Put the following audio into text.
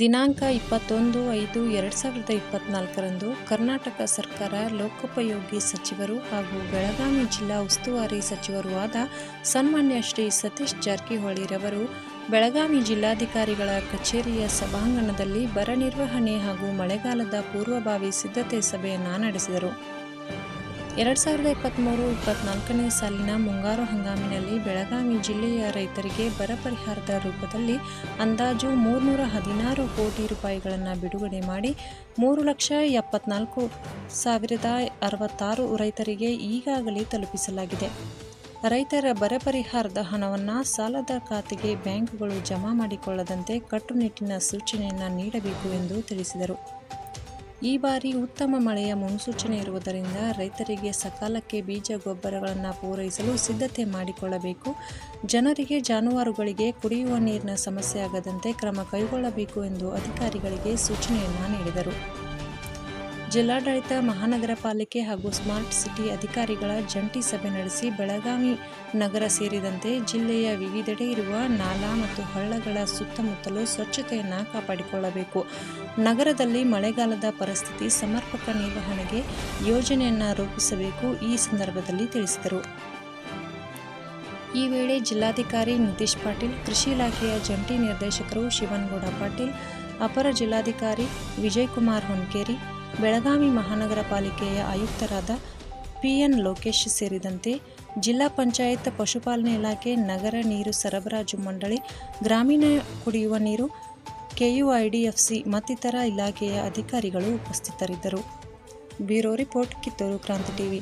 ದಿನಾಂಕ ಇಪ್ಪತ್ತೊಂದು ಐದು ಎರಡು ಸಾವಿರದ ಇಪ್ಪತ್ತ್ನಾಲ್ಕರಂದು ಕರ್ನಾಟಕ ಸರ್ಕಾರ ಲೋಕೋಪಯೋಗಿ ಸಚಿವರು ಹಾಗೂ ಬೆಳಗಾವಿ ಜಿಲ್ಲಾ ಉಸ್ತುವಾರಿ ಸಚಿವರೂ ಆದ ಸನ್ಮಾನ್ಯ ಶ್ರೀ ಸತೀಶ್ ಜಾರಕಿಹೊಳಿರವರು ಬೆಳಗಾವಿ ಜಿಲ್ಲಾಧಿಕಾರಿಗಳ ಕಚೇರಿಯ ಸಭಾಂಗಣದಲ್ಲಿ ಬರ ನಿರ್ವಹಣೆ ಹಾಗೂ ಮಳೆಗಾಲದ ಪೂರ್ವಭಾವಿ ಸಿದ್ಧತೆ ಸಭೆಯನ್ನು ನಡೆಸಿದರು. ಎರಡು ಸಾವಿರದ ಇಪ್ಪತ್ತ್ಮೂರು ಇಪ್ಪತ್ತ್ನಾಲ್ಕನೇ ಸಾಲಿನ ಮುಂಗಾರು ಹಂಗಾಮಿನಲ್ಲಿ ಬೆಳಗಾವಿ ಜಿಲ್ಲೆಯ ರೈತರಿಗೆ ಬರ ಪರಿಹಾರದ ರೂಪದಲ್ಲಿ ಅಂದಾಜು ಮೂರ್ನೂರ ಹದಿನಾರು ಕೋಟಿ ರೂಪಾಯಿಗಳನ್ನು ಬಿಡುಗಡೆ ಮಾಡಿ ಮೂರು ಲಕ್ಷ ಎಪ್ಪತ್ನಾಲ್ಕು ಸಾವಿರದ ಅರವತ್ತಾರು ರೈತರಿಗೆ ಈಗಾಗಲೇ ತಲುಪಿಸಲಾಗಿದೆ. ರೈತರ ಬರ ಪರಿಹಾರದ ಹಣವನ್ನು ಸಾಲದ ಖಾತೆಗೆ ಬ್ಯಾಂಕ್ಗಳು ಜಮಾ ಮಾಡಿಕೊಳ್ಳದಂತೆ ಕಟ್ಟುನಿಟ್ಟಿನ ಸೂಚನೆಯನ್ನು ನೀಡಬೇಕು ಎಂದು ತಿಳಿಸಿದರು. ಈ ಬಾರಿ ಉತ್ತಮ ಮಳೆಯ ಮುನ್ಸೂಚನೆ ಇರುವುದರಿಂದ ರೈತರಿಗೆ ಸಕಾಲಕ್ಕೆ ಬೀಜ ಗೊಬ್ಬರಗಳನ್ನು ಪೂರೈಸಲು ಸಿದ್ಧತೆ ಮಾಡಿಕೊಳ್ಳಬೇಕು. ಜನರಿಗೆ ಜಾನುವಾರುಗಳಿಗೆ ಕುಡಿಯುವ ನೀರಿನ ಸಮಸ್ಯೆ ಆಗದಂತೆ ಕ್ರಮ ಕೈಗೊಳ್ಳಬೇಕು ಎಂದು ಅಧಿಕಾರಿಗಳಿಗೆ ಸೂಚನೆಯನ್ನು ನೀಡಿದರು. ಜಿಲ್ಲಾಡಳಿತ ಮಹಾನಗರ ಪಾಲಿಕೆ ಹಾಗೂ ಸ್ಮಾರ್ಟ್ ಸಿಟಿ ಅಧಿಕಾರಿಗಳ ಜಂಟಿ ಸಭೆ ನಡೆಸಿ ಬೆಳಗಾವಿ ನಗರ ಸೇರಿದಂತೆ ಜಿಲ್ಲೆಯ ವಿವಿಧೆಡೆ ಇರುವ ನಾಲಾ ಮತ್ತು ಹಳ್ಳಗಳ ಸುತ್ತಮುತ್ತಲು ಸ್ವಚ್ಛತೆಯನ್ನು ಕಾಪಾಡಿಕೊಳ್ಳಬೇಕು. ನಗರದಲ್ಲಿ ಮಳೆಗಾಲದ ಪರಿಸ್ಥಿತಿ ಸಮರ್ಪಕ ನಿರ್ವಹಣೆಗೆ ಯೋಜನೆಯನ್ನು ರೂಪಿಸಬೇಕು ಈ ಸಂದರ್ಭದಲ್ಲಿ ತಿಳಿಸಿದರು. ಈ ವೇಳೆ ಜಿಲ್ಲಾಧಿಕಾರಿ ನಿತೀಶ್ ಪಾಟೀಲ್, ಕೃಷಿ ಇಲಾಖೆಯ ಜಂಟಿ ನಿರ್ದೇಶಕರು ಶಿವನಗೌಡ ಪಾಟೀಲ್, ಅಪರ ಜಿಲ್ಲಾಧಿಕಾರಿ ವಿಜಯಕುಮಾರ್ ಹೊನ್ಕೇರಿ ಬೆಳಗಾವಿ ಮಹಾನಗರ ಪಾಲಿಕೆಯ ಆಯುಕ್ತರಾದ ಪಿಎನ್ ಲೋಕೇಶ್ ಸೇರಿದಂತೆ ಜಿಲ್ಲಾ ಪಂಚಾಯತ್ ಪಶುಪಾಲನೆ ಇಲಾಖೆ, ನಗರ ನೀರು ಸರಬರಾಜು ಮಂಡಳಿ, ಗ್ರಾಮೀಣ ಕುಡಿಯುವ ನೀರು, ಕೆಯುಐಡಿಎಫ್ಸಿ ಮತ್ತಿತರ ಇಲಾಖೆಯ ಅಧಿಕಾರಿಗಳು ಉಪಸ್ಥಿತರಿದ್ದರು. ಬ್ಯೂರೋ ರಿಪೋರ್ಟ್, ಕಿತ್ತೂರು ಕ್ರಾಂತಿ ಟಿವಿ.